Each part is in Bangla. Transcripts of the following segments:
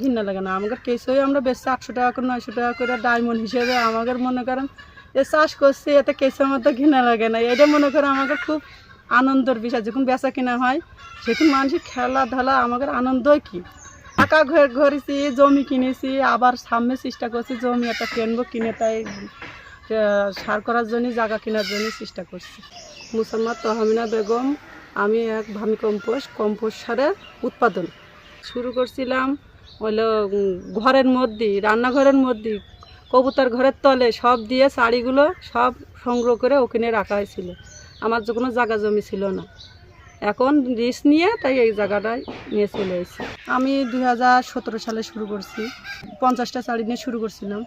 ঘৃণা লাগে না। আমাদের কেসই আমরা বেশি আটশো টাকা করে, নয়শো টাকা করে ডায়মন্ড হিসেবে। আমাদের মনে করেন, এ চাষ করছি, এতে কেসের মধ্যে ঘৃণা লাগে না। এটা মনে করেন আমাদের খুব আনন্দের বিষয়। যখন বেচা কিনা হয়, সেখানে মানুষের খেলাধুলা আমাদের আনন্দই কি? টাকা ঘর ঘরেছি, জমি কিনেছি, আবার সামনে চেষ্টা করছি জমি একটা কিনবো, কিনে তাই সার করার জন্য, জায়গা কেনার জন্য চেষ্টা করছি। মুসলমান তহমিনা বেগম, আমি এক ভামি কম্পোস্ট কম্পোস্ট সারের উৎপাদন শুরু করছিলাম হলো ঘরের মধ্যে, রান্নাঘরের মধ্যে, কবুতর ঘরের তলে সব দিয়ে শাড়িগুলো সব সংগ্রহ করে ওখানে রাখা হয়েছিল। আমার যে কোনো জায়গা জমি ছিল না। এখন রিস্ক নিয়ে তাই এই জায়গাটায় নিয়ে চলে এসেছি। আমি দু হাজার সতেরো সালে শুরু করছি। পঞ্চাশটা শাড়ি নিয়ে শুরু করছিলাম।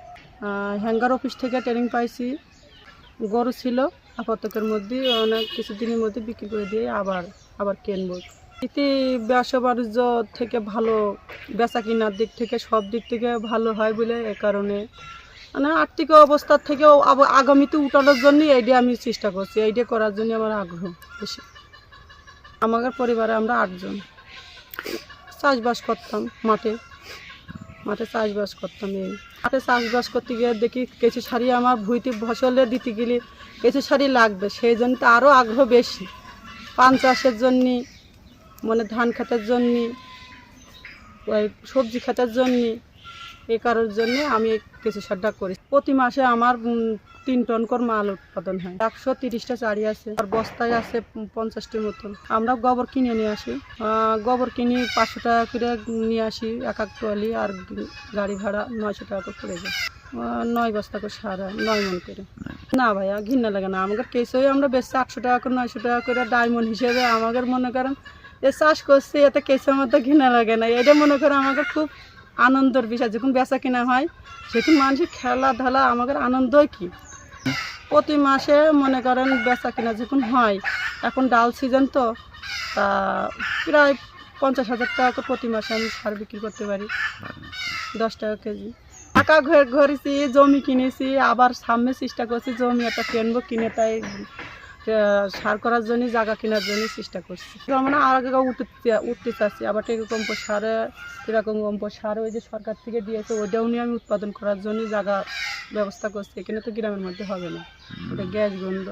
হ্যাঙ্গার অফিস থেকে ট্রেনিং পাইছি। গরু ছিল আপাতকের মধ্যে অনেক কিছুদিনের মধ্যে বিক্রি করে দিয়ে আবার আবার কিনবো। এতে ব্যবসা বাণিজ্য থেকে ভালো বেচা কেনার দিক থেকে সব দিক থেকে ভালো হয় বলে এ কারণে। মানে আর্থিক অবস্থার থেকেও আগামীতে উঠানোর জন্য এইটা আমি চেষ্টা করছি এইটা করার জন্য আমার আগ্রহ বেশি। আমাদের পরিবারে আমরা আটজন। চাষবাস করতাম মাঠে। মাঠে চাষবাস করতাম এই। মাঠে চাষবাস করতে গিয়ে দেখি কিছু শাড়ি আমার ভুইতে ফসলে দিতে গেলে কিছু শাড়ি লাগবে, সেই জন্য তো আরও আগ্রহ বেশি। পান চাষের জন্যে মানে ধান খেতের জন্যে ওই সবজি খেতের জন্যে এ কারোর জন্যে আমি কিছু সারটা করি। প্রতি মাসে আমার তিন টন করে মাল উৎপাদন হয়। একশো তিরিশটা চারি আছে আর বস্তায় আছে পঞ্চাশটির মতন। আমরা গোবর কিনে নিয়ে আসি। গোবর কিনি পাঁচশো টাকা করে নিয়ে আসি এক এক ট্রলি আর গাড়ি ভাড়া নয়শো টাকা করে পড়ে যায়। নয় বস্তা করে সার হয়, নয় মন করে। না ভাইয়া ঘৃণা লাগে না। আমাদের কেসই আমরা বেশি আটশো টাকা করে নয়শো টাকা করে ডায়মন্ড হিসেবে আমাদের মনে করেন এ চাষ করছি, এতে কেসের মধ্যে ঘৃণা লাগে না। এটা মনে করেন আমাকে খুব আনন্দের বিষয়। যখন বেচা কিনা হয়, সেখানে মানুষের খেলাধুলা আমাদের আনন্দই কি? প্রতি মাসে মনে করেন বেচা কিনা যখন হয়, এখন ডাল সিজন তো, তা প্রায় পঞ্চাশ হাজার টাকা করে প্রতি মাসে আমি সার বিক্রি করতে পারি, দশ টাকা কেজি। টাকা ঘর ঘরেছি, জমি কিনেছি, আবার সামনে চেষ্টা করছি জমি একটা কিনবো, কিনে তাই সার করার জন্য জায়গা কেনার জন্য চেষ্টা করছি। আমরা আর আগে উঠতে উঠতে চাচ্ছি আবার টেকম্প সারে এরকম কম্পোস্ট সার ওই যে সরকার থেকে দিয়েছে ওইটাও নিয়ে আমি উৎপাদন করার জন্য জায়গা ব্যবস্থা করছি। এখানে তো গ্রামের মধ্যে হবে না। ওটা গ্যাস বন্ধ।